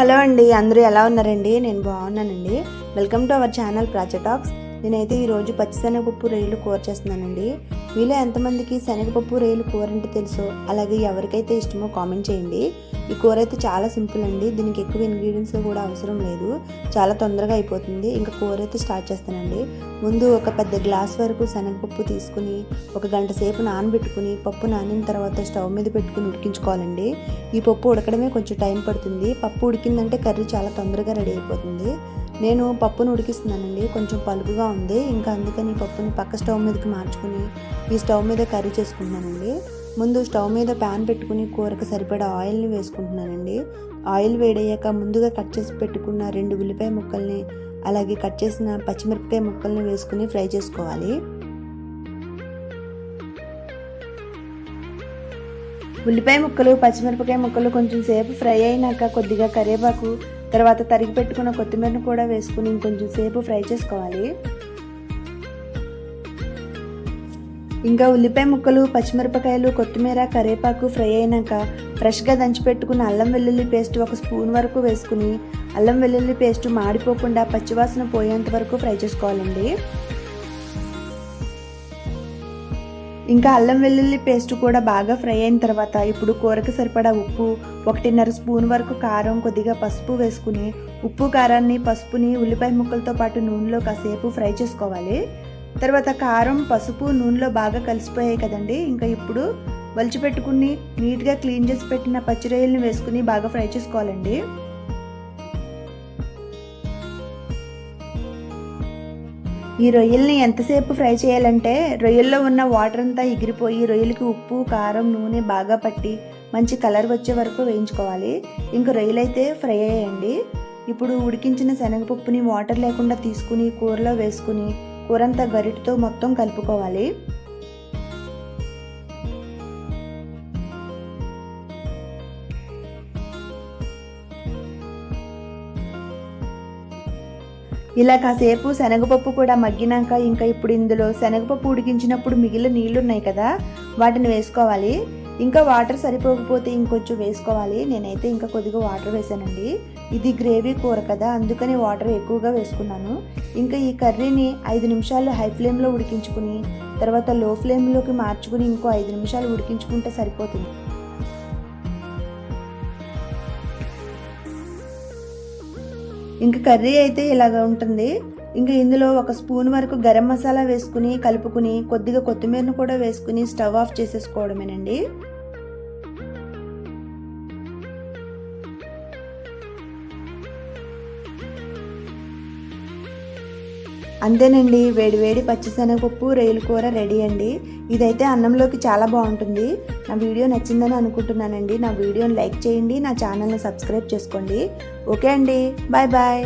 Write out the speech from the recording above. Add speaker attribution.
Speaker 1: Hello అండి అందరూ ఎలా ఉన్నారండి? నేను బాగున్నానండి. వెల్కమ్ టు అవర్ ఛానల్ ప్రాచటాక్స్ నేనైతే ఈరోజు పచ్చిశనగపప్పు రొయ్యలు కూర చేస్తున్నానండి. మీలో ఎంతమందికి శనగపప్పు రొయ్యలు కూర అంటే తెలుసో అలాగే ఎవరికైతే ఇష్టమో కామెంట్ చేయండి. ఈ కూర అయితే చాలా సింపుల్ అండి. దీనికి ఎక్కువ ఇంగ్రీడియంట్స్ కూడా అవసరం లేదు. చాలా తొందరగా అయిపోతుంది. ఇంకా కూర అయితే స్టార్ట్ చేస్తానండి. ముందు ఒక పెద్ద గ్లాస్ వరకు శనగపప్పు తీసుకుని ఒక గంట సేపు నానబెట్టుకుని పప్పు నానిన తర్వాత స్టవ్ మీద పెట్టుకుని ఉడికించుకోవాలండి. ఈ పప్పు ఉడకడమే కొంచెం టైం పడుతుంది. పప్పు ఉడికిందంటే కర్రీ చాలా తొందరగా రెడీ అయిపోతుంది. నేను పప్పును ఉడికిస్తున్నానండి. కొంచెం పలుపుగా ఉంది. ఇంకా అందుకని పప్పుని పక్క స్టవ్ మీదకి మార్చుకుని ఈ స్టవ్ మీద కర్రీ చేసుకుంటున్నానండి. ముందు స్టవ్ మీద ప్యాన్ పెట్టుకుని కూరకు సరిపడా ఆయిల్ని వేసుకుంటున్నానండి. ఆయిల్ వేడయ్యాక ముందుగా కట్ చేసి పెట్టుకున్న రెండు ఉల్లిపాయ ముక్కల్ని అలాగే కట్ చేసిన పచ్చిమిరపకాయ ముక్కల్ని వేసుకుని ఫ్రై చేసుకోవాలి. ఉల్లిపాయ ముక్కలు పచ్చిమిరపకాయ ముక్కలు కొంచెం సేపు ఫ్రై అయినాక కొద్దిగా కరివేపాకు తర్వాత తరిగి పెట్టుకున్న కొత్తిమీరను కూడా వేసుకుని ఇంకొంచెం సేపు ఫ్రై చేసుకోవాలి. ఇంకా ఉల్లిపాయ ముక్కలు పచ్చిమిరపకాయలు కొత్తిమీర కరేపాకు ఫ్రై అయినాక ఫ్రెష్గా దంచిపెట్టుకున్న అల్లం వెల్లుల్లి పేస్ట్ ఒక స్పూన్ వరకు వేసుకుని అల్లం వెల్లుల్లి పేస్ట్ మాడిపోకుండా పచ్చివాసన పోయేంత వరకు ఫ్రై చేసుకోవాలండి. ఇంకా అల్లం వెల్లుల్లి పేస్ట్ కూడా బాగా ఫ్రై అయిన తర్వాత ఇప్పుడు కూరకు సరిపడా ఉప్పు ఒకటిన్నర స్పూన్ వరకు కారం కొద్దిగా పసుపు వేసుకుని ఉప్పు కారాన్ని పసుపుని ఉల్లిపాయ ముక్కలతో పాటు నూనెలో కాసేపు ఫ్రై చేసుకోవాలి. తర్వాత కారం పసుపు నూనెలో బాగా కలిసిపోయాయి కదండి. ఇంకా ఇప్పుడు వలిచిపెట్టుకుని నీట్గా క్లీన్ చేసి పెట్టిన పచ్చిరొయ్యల్ని వేసుకుని బాగా ఫ్రై చేసుకోవాలండి. ఈ రొయ్యల్ని ఎంతసేపు ఫ్రై చేయాలంటే రొయ్యల్లో ఉన్న వాటర్ అంతా ఎగిరిపోయి రొయ్యలకి ఉప్పు కారం నూనె బాగా పట్టి మంచి కలర్ వచ్చే వరకు వేయించుకోవాలి. ఇంకా రొయ్యలు అయితే ఫ్రై అయ్యండి ఇప్పుడు ఉడికించిన శనగపప్పుని వాటర్ లేకుండా తీసుకుని కూరలో వేసుకుని కూరంతా గరిటతో మొత్తం కలుపుకోవాలి. ఇలా కాసేపు శనగపప్పు కూడా మగ్గినాక ఇంకా ఇప్పుడు ఇందులో శనగపప్పు ఉడికించినప్పుడు మిగిలిన నీళ్ళు ఉన్నాయి కదా వాటిని వేసుకోవాలి. ఇంకా వాటర్ సరిపోకపోతే ఇంకొంచెం వేసుకోవాలి. నేనైతే ఇంకా కొద్దిగా వాటర్ వేసానండి. ఇది గ్రేవీ కూర కదా అందుకని వాటర్ ఎక్కువగా వేసుకున్నాను. ఇంకా ఈ కర్రీని ఐదు నిమిషాలు హై ఫ్లేమ్లో ఉడికించుకుని తర్వాత లో ఫ్లేమ్లోకి మార్చుకుని ఇంకో ఐదు నిమిషాలు ఉడికించుకుంటే సరిపోతుంది. ఇంకా కర్రీ అయితే ఇలాగ ఉంటుంది. ఇంకా ఇందులో ఒక స్పూన్ వరకు గరం మసాలా వేసుకుని కలుపుకుని కొద్దిగా కొత్తిమీరను కూడా వేసుకుని స్టవ్ ఆఫ్ చేసేసుకోవడమేనండి. అంతేనండి వేడి వేడి పచ్చిశనగపప్పు రొయ్యల కూర రెడీ అండి. ఇదైతే అన్నంలోకి చాలా బాగుంటుంది. నా వీడియో నచ్చిందని అనుకుంటున్నానండి. నా వీడియోని లైక్ చేయండి నా ఛానల్ని సబ్స్క్రైబ్ చేసుకోండి. ఓకే అండి బాయ్ బాయ్.